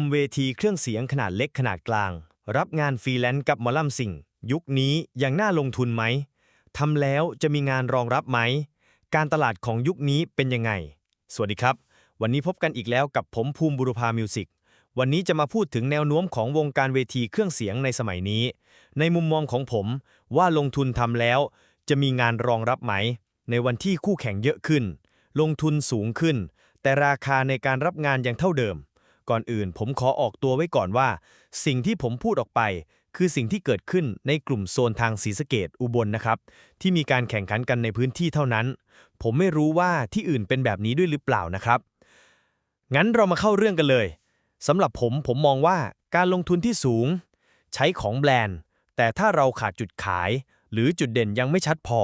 ำเวทีเครื่องเสียงขนาดเล็กขนาดกลาง รับงานฟรีแลนซ์กับหมอลำสิ่ง ยุคนี้ยังน่าลงทุนไหมทำแล้วจะมีงานรองรับไหม การตลาดของยุคนี้เป็นยังไง สวัสดีครับ วันนี้พบกันอีกแล้วกับผมภูมิบุรุพามิวสิกวันนี้จะมาพูดถึงแนวโน้มของวงการเวทีเครื่องเสียงในสมัยนี้ ในมุมมองของผมว่าลงทุนทำแล้ว จะมีงานรองรับไหม ในวันที่คู่แข่งเยอะขึ้น ลงทุนสูงขึ้น แต่ราคาในการรับงานยังเท่าเดิม ก่อนอื่น ผมขอออกตัวไว้ก่อนว่า สิ่งที่ผมพูดออกไป คือสิ่งที่เกิดขึ้นในกลุ่มโซนทางศรีสะเกดอุบลนะครับ ที่มีการแข่งขันกันในพื้นที่เท่านั้น ผมไม่รู้ว่าที่อื่นเป็นแบบนี้ด้วยหรือเปล่านะครับ งั้นเรามาเข้าเรื่องกันเลยสำหรับผมผมมองว่าการลงทุนที่สูง ใช้ของแบรนด์ แต่ถ้าเราขาดจุดขาย หรือจุดเด่นยังไม่ชัดพอ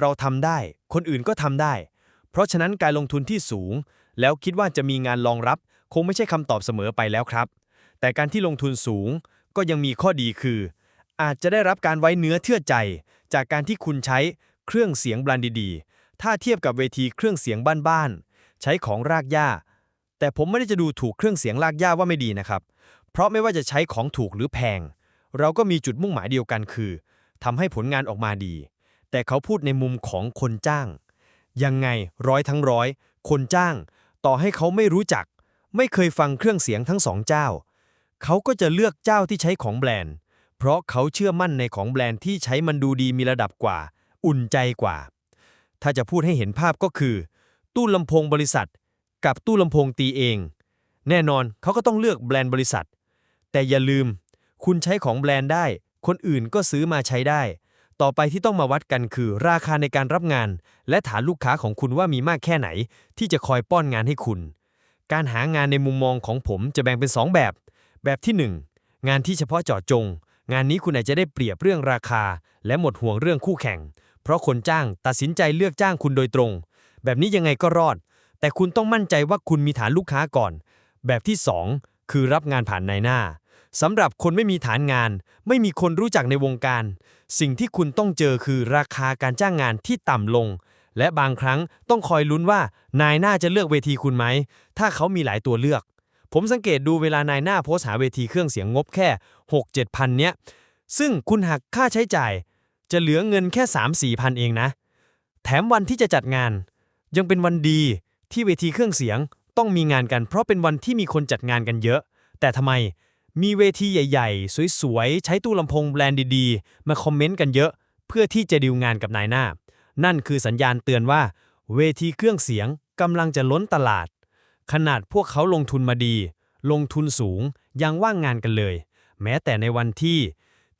เราทำได้ คนอื่นก็ทำได้ เพราะฉะนั้นการลงทุนที่สูง แล้วคิดว่าจะมีงานรองรับ คงไม่ใช่คำตอบเสมอไปแล้วครับ แต่การที่ลงทุนสูงก็ยังมีข้อดีคือ อาจจะได้รับการไว้เนื้อเชื่อใจ จากการที่คุณใช้เครื่องเสียงแบรนด์ดีๆ ถ้าเทียบกับเวทีเครื่องเสียงบ้านๆ ใช้ของรากหญ้า แต่ผมไม่ได้จะดูถูกเครื่องเสียงลากหญ้าว่าไม่ดีนะครับ เพราะไม่ว่าจะใช้ของถูกหรือแพง เราก็มีจุดมุ่งหมายเดียวกันคือทำให้ผลงานออกมาดี แต่เขาพูดในมุมของคนจ้าง ยังไงร้อยทั้งร้อย คนจ้าง ต่อให้เขาไม่รู้จัก ไม่เคยฟังเครื่องเสียงทั้งสองเจ้า เขาก็จะเลือกเจ้าที่ใช้ของแบรนด์ เพราะเขาเชื่อมั่นในของแบรนด์ที่ใช้มันดูดีมีระดับกว่า อุ่นใจกว่า ถ้าจะพูดให้เห็นภาพก็คือ ตู้ลำโพงบริษัท กับตู้ลำโพงตีเอง แน่นอนเขาก็ต้องเลือกแบรนด์บริษัท แต่อย่าลืม คุณใช้ของแบรนด์ได้ คนอื่นก็ซื้อมาใช้ได้ ต่อไปที่ต้องมาวัดกันคือ ราคาในการรับงาน และฐานลูกค้าของคุณว่ามีมากแค่ไหน ที่จะคอยป้อนงานให้คุณ การหางานในมุมมองของผมจะแบ่งเป็น 2 แบบ แบบที่ 1 งานที่เฉพาะเจาะจง งานนี้คุณอาจจะได้เปรียบเรื่องราคา และหมดห่วงเรื่องคู่แข่ง เพราะคนจ้างตัดสินใจเลือกจ้างคุณโดยตรง แบบนี้ยังไงก็รอด แต่คุณต้องมั่นใจว่าคุณมีฐานลูกค้าก่อน แบบที่ 2 คือรับงานผ่านนายหน้าสำหรับคนไม่มีฐานงาน ไม่มีคนรู้จักในวงการ สิ่งที่คุณต้องเจอคือราคาการจ้างงานที่ต่ำลง และบางครั้งต้องคอยลุ้นว่านายหน้าจะเลือกเวทีคุณไหม ถ้าเขามีหลายตัวเลือก ผมสังเกตดูเวลานายหน้าโพสหาเวทีเครื่องเสียงงบแค่ 6 7พันเนี้ย ซึ่งคุณหักค่าใช้จ่าย จะเหลือเงินแค่ 3 4พันเองนะ แถมวันที่จะจัดงาน ยังเป็นวันดีที่เวทีเครื่องเสียงต้องมีงานกัน เพราะเป็นวันที่มีคนจัดงานกันเยอะ แต่ทำไมมีเวทีใหญ่ ๆ สวย ๆ ใช้ตู้ลำโพงแบรนด์ดี ๆ มาคอมเมนต์กันเยอะ เพื่อที่จะดีลงานกับนายหน้า นั่นคือสัญญาณเตือนว่า เวทีเครื่องเสียงกำลังจะล้นตลาด ขนาดพวกเขาลงทุนมาดี ลงทุนสูงยังว่างงานกันเลย แม้แต่ในวันที่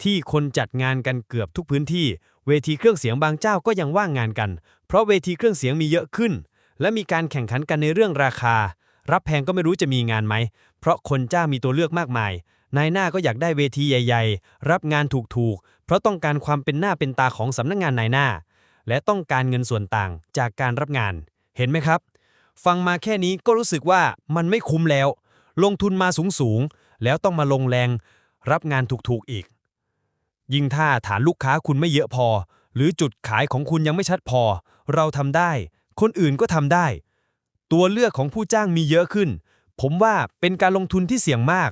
ที่คนจัดงานกันเกือบทุกพื้นที่ เวทีเครื่องเสียงบางเจ้าก็ยังว่างงานกัน เพราะเวทีเครื่องเสียงมีเยอะขึ้น และมีการแข่งขันกันในเรื่องราคา รับแพงก็ไม่รู้จะมีงานไหม เพราะคนจ้ามีตัวเลือกมากมายนายหน้าก็อยากได้เวทีใหญ่ ๆ รับงานถูกๆ เพราะต้องการความเป็นหน้าเป็นตาของสำนักงานนายหน้า และต้องการเงินส่วนต่างจากการรับงาน เห็นไหมครับ ฟังมาแค่นี้ก็รู้สึกว่ามันไม่คุ้มแล้ว ลงทุนมาสูงๆแล้วต้องมาลงแรง รับงานถูกๆอีก ยิ่งถ้าฐานลูกค้าคุณไม่เยอะพอ หรือจุดขายของคุณยังไม่ชัดพอ เราทำได้ คนอื่นก็ทำได้ ตัวเลือกของผู้จ้างมีเยอะขึ้น ผมว่าเป็นการลงทุนที่เสี่ยงมาก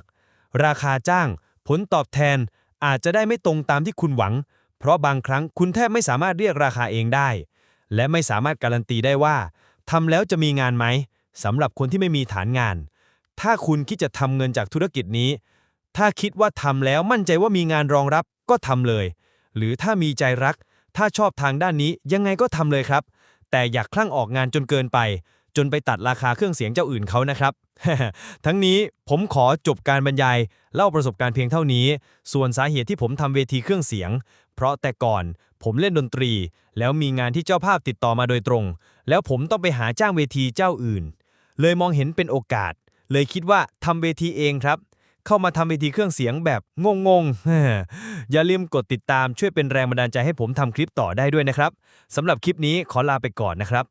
ราคาจ้าง ผลตอบแทนอาจจะได้ไม่ตรงตามที่คุณหวัง เพราะบางครั้งคุณแทบไม่สามารถเรียกราคาเองได้ และไม่สามารถการันตีได้ว่าทำแล้วจะมีงานไหมสำหรับคนที่ไม่มีฐานงาน ถ้าคุณคิดจะทำเงินจากธุรกิจนี้ ถ้าคิดว่าทำแล้วมั่นใจว่ามีงานรองรับก็ทำเลย หรือถ้ามีใจรัก ถ้าชอบทางด้านนี้ยังไงก็ทำเลยครับ แต่อย่าคลั่งออกงานจนเกินไป จนไปตัดราคาเครื่องเสียงเจ้าอื่นเขานะครับ ทั้งนี้ผมขอจบการบรรยาย เล่าประสบการณ์เพียงเท่านี้ ส่วนสาเหตุที่ผมทำเวทีเครื่องเสียง เพราะแต่ก่อนผมเล่นดนตรี แล้วมีงานที่เจ้าภาพติดต่อมาโดยตรง แล้วผมต้องไปหาจ้างเวทีเจ้าอื่น เลยมองเห็นเป็นโอกาส เลยคิดว่าทำเวทีเองครับ เข้ามาทำเวทีเครื่องเสียงแบบงงๆอย่าลืมกดติดตามช่วยเป็นแรงบันดาลใจให้ผมทำคลิปต่อได้ด้วยนะครับสำหรับคลิปนี้ขอลาไปก่อนนะครับ